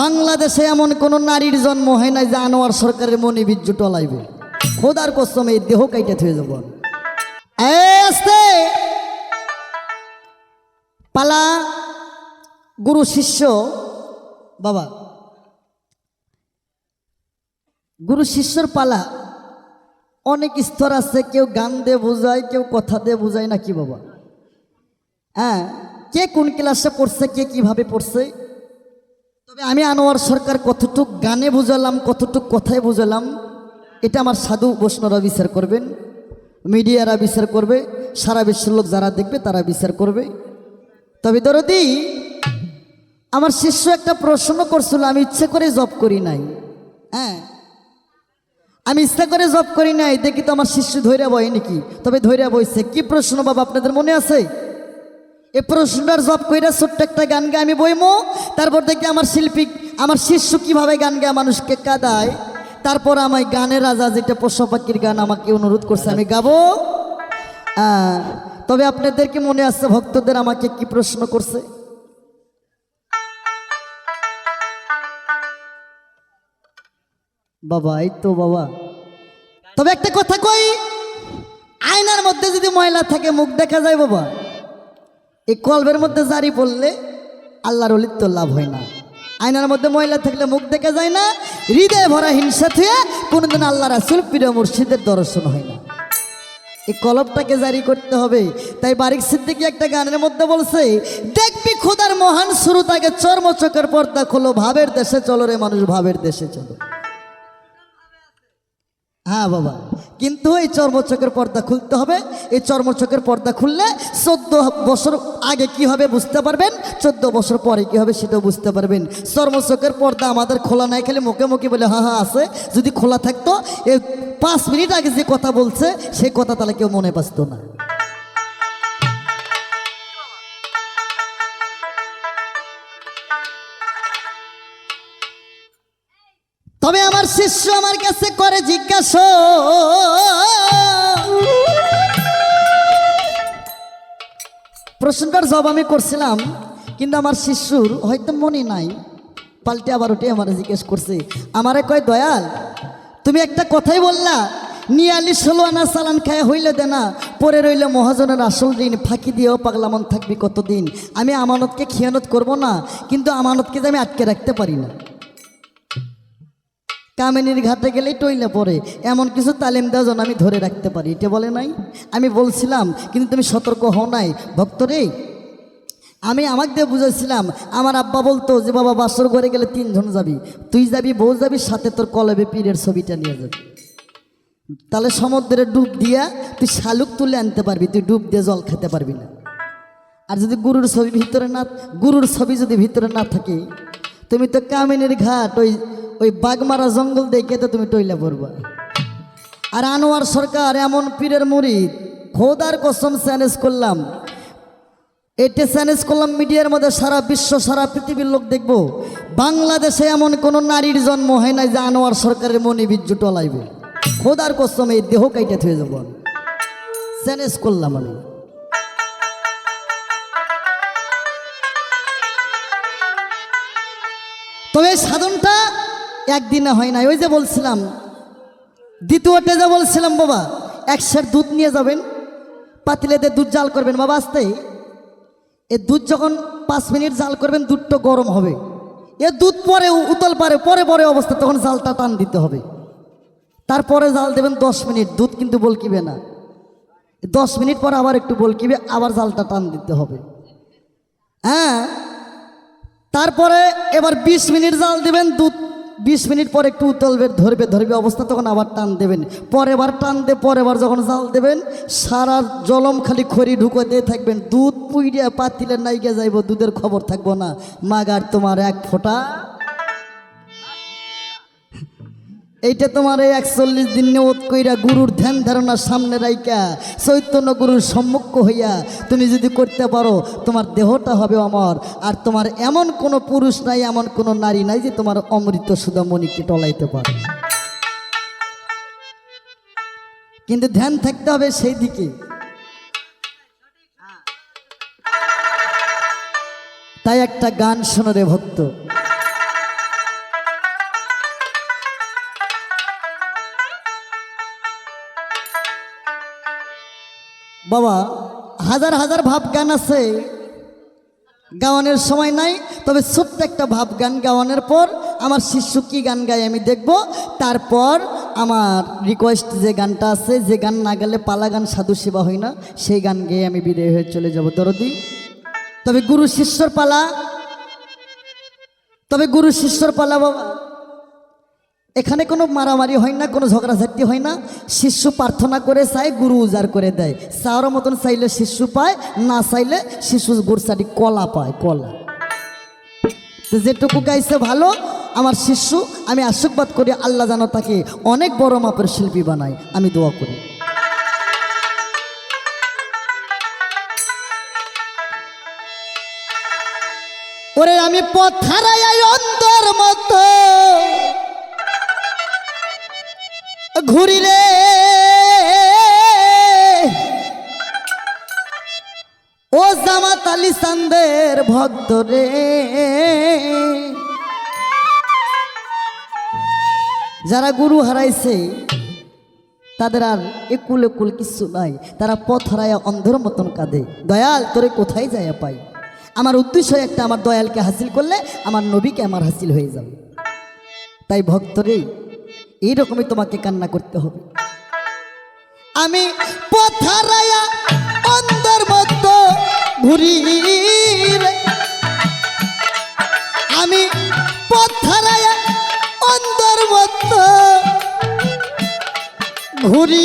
বাংলাদেশে এমন কোন নারীর জন্ম হয় নাই যে আনোয়ার সরকারের মনে বীর্য টলাইবে। খোদার কসম, এই দেহ কাইটে থয়ে যাব। পালা গুরু শিষ্য, বাবা। গুরু শিষ্যর পালা, অনেক স্তর আছে, কেউ গান দিয়ে বোঝায়, কেউ কথা দিয়ে বোঝায় না কি বাবা? হ্যাঁ কে কোন ক্লাসে পড়ছে, কে কীভাবে পড়ছে? তবে আমি আনোয়ার সরকার কতটুক গানে বুঝালাম, কতটুক কথায় বুঝালাম, এটা আমার সাধু বৈষ্ণবরা বিচার করবেন, মিডিয়ারা বিচার করবে, সারা বিশ্বের লোক যারা দেখবে তারা বিচার করবে। তবে দরদি, আমার শিষ্য একটা প্রশ্ন করছিল, আমি ইচ্ছে করে জব করি নাই। হ্যাঁ আমি ইচ্ছা করে জব করি নাই, দেখি তো আমার শিষ্য ধৈর্য বয় নাকি? তবে ধৈর্য বইছে, কি প্রশ্ন বাবা, আপনাদের মনে আছে? এই প্রশ্নটার জব কইরা ছোট্ট একটা গান গায়ে, আমি বইমো। তারপর দেখি আমার শিল্পী, আমার শিষ্য কীভাবে গান গায়, মানুষকে কাদায়। তারপর আমার গানের রাজা যেটা পশু পাখির গান আমাকে অনুরোধ করছে, আমি গাবো। তবে আপনাদের কি মনে আছে, ভক্তদের আমাকে কি প্রশ্ন করছে? বাবা, এই তো বাবা। তবে একটা কথা কই, আয়নার মধ্যে যদি ময়লা থাকে, মুখ দেখা যায় বাবা। এই কলবের মধ্যে জারি পড়লে আল্লাহর অলির তো লাভ হয় না। আয়নার মধ্যে ময়লা থাকলে মুখ দেখা যায় না, হৃদয় ভরা হিংসা থুয়ে কোনোদিন আল্লাহ রাসুল প্রিয় মুর্শিদের দর্শন হয় না। এই কলবটাকে জারি করতে হবে। তাই বারিক সিদ্দিকি একটা গানের মধ্যে বলছে, দেখবি খোদার মহান শুরু তাকে চর্ম চোখের পর্দা খোলো, ভাবের দেশে চলো রে মানুষ, ভাবের দেশে চলো। হ্যাঁ বাবা। কিন্তু এই চর্মচকের পর্দা খুলতে হবে। এই চর্মচকের পর্দা খুললে চোদ্দ বছর আগে কি হবে বুঝতে পারবেন? চোদ্দ বছর পরে কি হবে সেটাও বুঝতে পারবেন। চর্মচকের পর্দা আমাদের খোলা নাই, খেলে মুখে মুখে বলে হা হা আছে। যদি খোলা থাকতো, এই পাঁচ মিনিট আগে যে কথা বলছে সেই কথা তাহলে কেউ মনে পাসত না। তবে আমার শিষ্য আমার কাছে করে জিজ্ঞাসা। প্রশ্নটার জবাব আমি করছিলাম, কিন্তু আমার শিষ্যুর হয়তো মনে নাই। পাল্টে আবার ওটাই আমার জিজ্ঞেস করছে, আমারে কয়, দয়াল, তুমি একটা কথাই বললা, নিয়ালি ষোলো আনা চালান খায় হইলে দে না, পরে রইলে মহাজনের আসল ঋণ, ফাঁকি দিয়েও পাগলামন থাকবি কতদিন? আমি আমানতকে খেয়ানত করব না, কিন্তু আমানতকে আমি আটকে রাখতে পারি না। কামিনীর ঘাটে গেলেই টইলে পড়ে। এমন কিছু তালিম দেওয়া যেন আমি ধরে রাখতে পারি। এটা বলে নাই? আমি বলছিলাম, কিন্তু তুমি সতর্ক হও নাই। ভক্তরে আমি আমাকে দিয়ে বুঝেছিলাম আমার আব্বা বলতো যে, বাবা, বাসর ঘরে গেলে তিনজন যাবি। তুই যাবি, বউ যাবি, সাথে তোর কলবে পীরের ছবিটা নিয়ে যাবি। তাহলে সমুদ্রে ডুব দিয়া তুই শালুক তুলে আনতে পারবি, তুই ডুব দিয়ে জল খেতে পারবি না। আর যদি গুরুর ছবি ভিতরে না, গুরুর ছবি যদি ভিতরে না থাকে তুমি তো কামিনীর ঘাট, ওই ওই বাগমারা জঙ্গল দেখে তো তুমি টইলা পড়বা। আর আনোয়ার সরকার এমন পীরের মুরিদ, খোদার কসম চ্যালেঞ্জ করলাম। এটা চ্যালেঞ্জ করলাম মিডিয়ার মধ্যে সারা বিশ্ব, সারা পৃথিবীর লোক দেখব। বাংলাদেশে এমন কোনো নারীর জন্ম হয় নাই যে আনোয়ার সরকারের মনে বীর্য টলাইবে। খোদার কসম এই দেহ কাইটে থয়ে যাব। চ্যালেঞ্জ করলাম আমি। তবে সাধনটা একদিনে হয় না ওই যে বলছিলাম, দ্বিতীয়তে যে বলছিলাম, বাবা, এক সের দুধ নিয়ে যাবেন পাতিলেতে দুধ জাল করবেন। বাবা, আসতে। এ দুধ যখন পাঁচ মিনিট জাল করবেন, দুধটা গরম হবে। এ দুধ পরে, উতল পারে, পরে পরে অবস্থা, তখন জালটা টান দিতে হবে। তারপরে জাল দেবেন দশ মিনিট, দুধ কিন্তু বলকিবে না। দশ মিনিট পরে আবার একটু বলকিবে, আবার জালটা টান দিতে হবে। হ্যাঁ? তারপরে এবার ২০ মিনিট জাল দেবেন দুধ বিশ মিনিট পর একটু উতলবে ধরবে ধরবে অবস্থা, তখন আবার টান দেবেন। পরে বার টান দিয়ে পরে বার যখন জাল দেবেন, সারা জলম খালি খড়ি ঢুকো দিয়ে থাকবেন। দুধ পুইড়িয়া পাতিলে নাইকে যাইব, দুধের খবর থাকব না। মাগার তোমার এক ফোঁটা এইটা তোমার এই একচল্লিশ দিন নিয়ত কইরা গুরুর ধ্যান ধারণার সামনে রাইকা চৈতন্য গুরুর সম্মুখ হইয়া তুমি যদি করতে পারো, তোমার দেহটা হবে অমর। আর তোমার এমন কোনো পুরুষ নাই, এমন কোনো নারী নাই যে তোমার অমৃত সুদামণিকে টলাইতে পারে। কিন্তু ধ্যান থাকতে হবে সেই দিকে। তাই একটা গান শোনো রে ভক্ত। বাবা, হাজার হাজার ভাব গান আছে, গাওয়ানোর সময় নাই, তবে ছোট্ট একটা ভাব গান গাওয়ানোর পর আমার শিশু কি গান গায় আমি দেখব। তারপর আমার রিকোয়েস্ট যে গানটা আছে, যে গান না গেলে পালা গান, সাধু সেবা হয় না, সেই গান গেয়ে আমি বিদায় হয়ে চলে যাব দরদি। তবে গুরু শিষ্যর পালা, তবে গুরু শিষ্যর পালা বাবা। এখানে কোনো মারামারি হয় না, কোনো ঝগড়াঝাটি হয় না। শিষ্য প্রার্থনা করে চায়, গুরু উজাড় করে দেয়। চাওয়ার মতন চাইলে শিষ্য পায়, না চাইলে শিশু গুরসাটি কলা পায়, কলা। যেটুকু গাইছে ভালো, আমার শিষ্য, আমি আশীর্বাদ করি, আল্লাহ যেন তাকে অনেক বড় মাপের শিল্পী বানাই আমি দোয়া করি। ওরে আমি পথ হারাই অন্তর মতো ঘুরি রে ও জামাত আলী সান্দের ভক্ত রে যারা গুরু হারাইছে, তাদের আর একুল একুল কিচ্ছু নাই। তারা পথ হারায়া অন্ধের মতন কাঁদে। দয়াল, তোরে কোথায় যায় পাই? আমার উদ্দেশ্য একটা, আমার দয়ালকে হাসিল করলে আমার নবীকে আমার হাসিল হয়ে যাবে। তাই ভক্তরে এইরকমই তোমাকে কান্না করতে হবে। আমি পথ হারায়া অন্ধের মতো ঘুরি। আমি পথ হারায়া অন্ধের মতো ঘুরি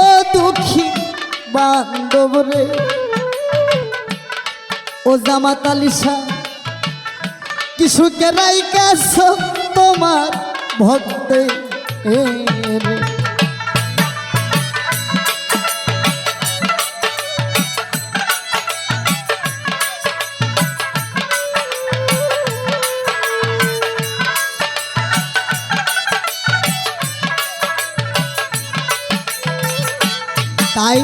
ও দুঃখী বান্ধব রে। ও জামাত আলিশা কিশুকে রাইকাছ তোমার ভক্তে তাই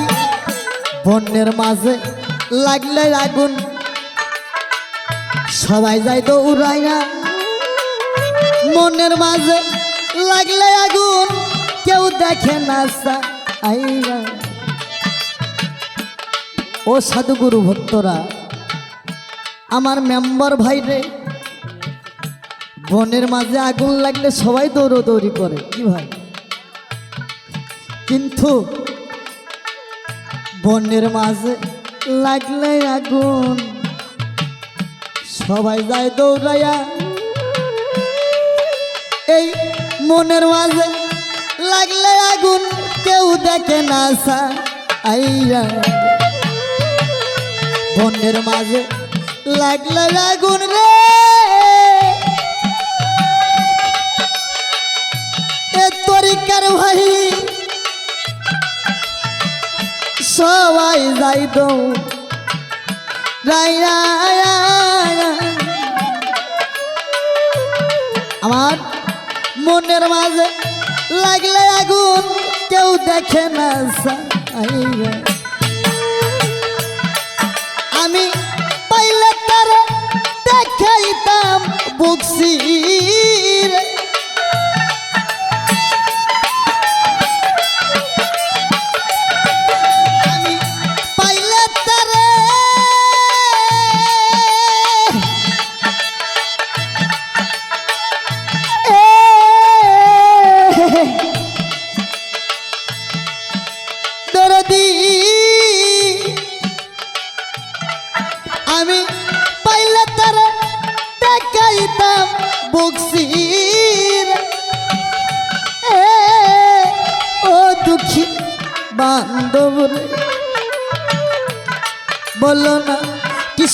বন্যের মাঝে লাগলে আগুন সবাই তো উড়াইয়া মনের মাঝে লাগলে আগুন, কেউ দেখে না ও সাধুগুরু ভক্তরা, আমার মেম্বার ভাই রে, বনের মাঝে আগুন লাগলে সবাই দৌড়দৌড়ি করে, কি ভাই? কিন্তু বনের মাঝে লাগলে আগুন। সবাই যায় দৌড়াইয়া। এই মনের মাঝে লাগলে আগুন, কেউ দেখে না সা আইয়া। বনের মাঝে লাগলে আগুন রে। এ তরিকার ভাই, সবাই যাই দৌ রাইয়া আমার মনের মাঝে লাগলে আগুন কেউ দেখে না। আমি পাইলে তার দেখাইতাম বুকসি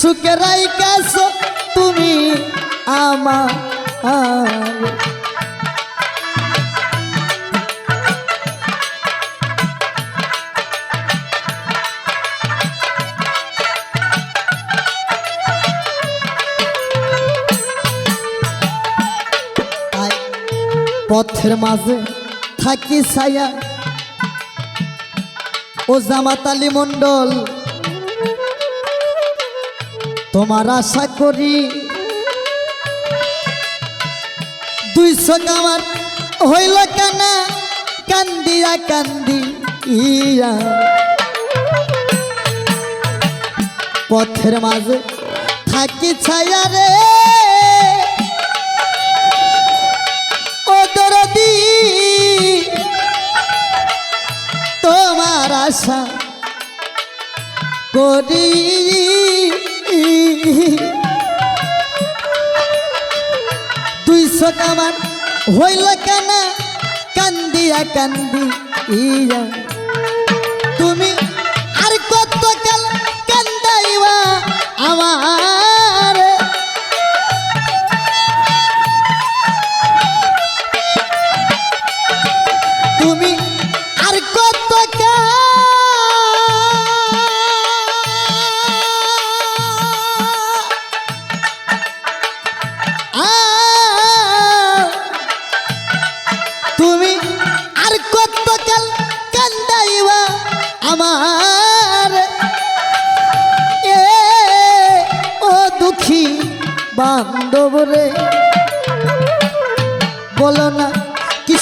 কিছুকে রাইকাছ তুমি আমার পথের মাঝে থাকি ছায়া। ও জামাত আলী মণ্ডল তোমার আশা করি দুইশো কামার হইল কানা, কান্দিয়া কান্দি ইয়া পথের মাঝে থাকি ছায়া রে। ও দরদি, তোমার আশা করি। দুইশো কামান হইল কেন? কান্দিয়া কান্দি ইয়া তুমি আর কত কাল কান্দাইবা? আমার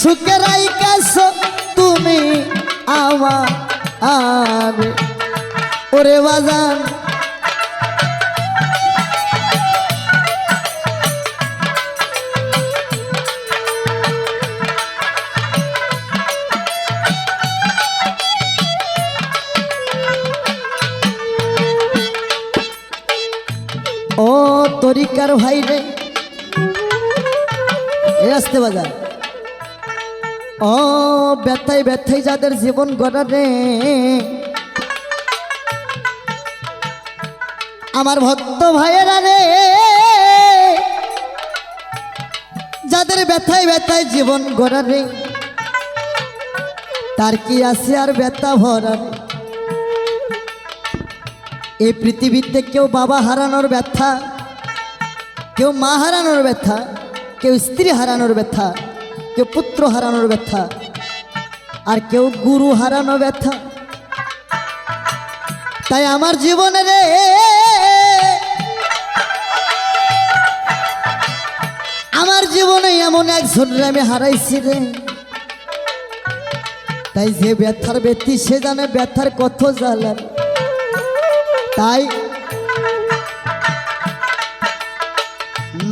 কিছু কেরাই তুমি আর ওরে বাজান। ও তরিকার ভাই রে। আসতে বাজার ও, ব্যথায় ব্যথায় যাদের জীবন গড়া রে। আমার ভক্ত ভাইয়েরা রে, যাদের ব্যথায় ব্যথায় জীবন গড়া রে, তার কি আছে আর ব্যথা ভরা এই পৃথিবীতে কেউ বাবা হারানোর ব্যথা, কেউ মা হারানোর ব্যথা, কেউ স্ত্রী হারানোর ব্যথা কেউ পুত্র হারানোর ব্যথা, আর কেউ গুরু হারানো ব্যথা। তাই আমার জীবনে রে, আমার জীবনে এমন একজনের আমি হারাইছি রে। তাই যে ব্যথার ব্যক্তি, সে জানে ব্যথার কত জ্বালান তাই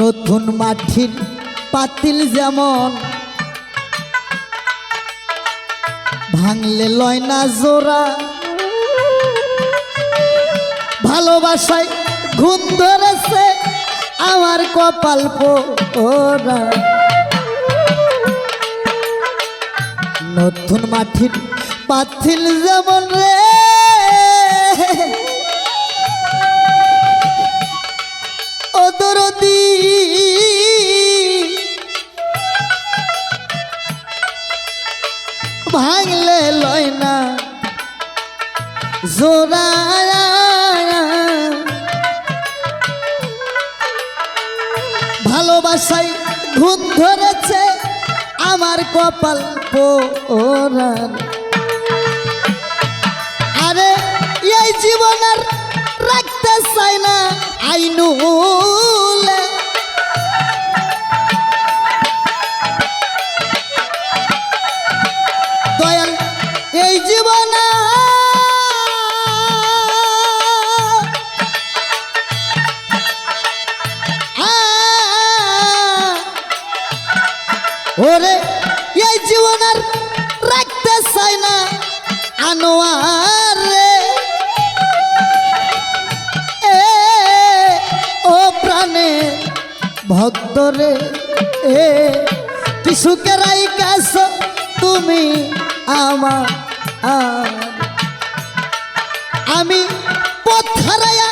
নতুন মাটির পাতিল যেমন ভাঙলে লয় না জোড়া। ভালোবাসায় ঘুম ধরেছে আমার কপাল পোরা নতুন মাটির পাথিল যেমন রে। ও দরদি। ভাঙলে লয় না। জোড়া ভালোবাসায় ঘুম ধরেছে আমার কপাল পোরান আরে এই জীবন আর রাখতে চাই না আইনুলে চাই না আনোয়ার রে এ, ও প্রাণে ভক্তরে, এ, কি সুখেরাই কাছ তুমি আমার। আমি পথ হারায়া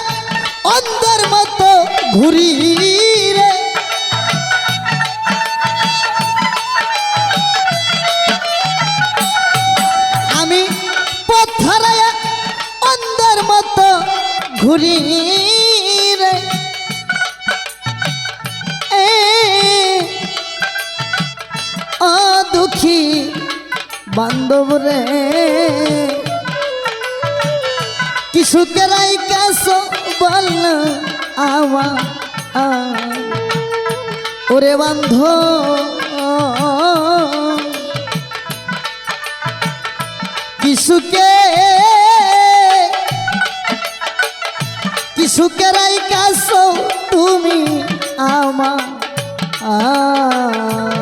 অন্ধের মতো ঘুরি ঘুরি রে। এ ও দুঃখী বান্ধব রে। কি সুখেরাই কাছ বল আমার ওরে বান্ধব। কিশুকে সুখেরাই কাছো তুমি আমা আ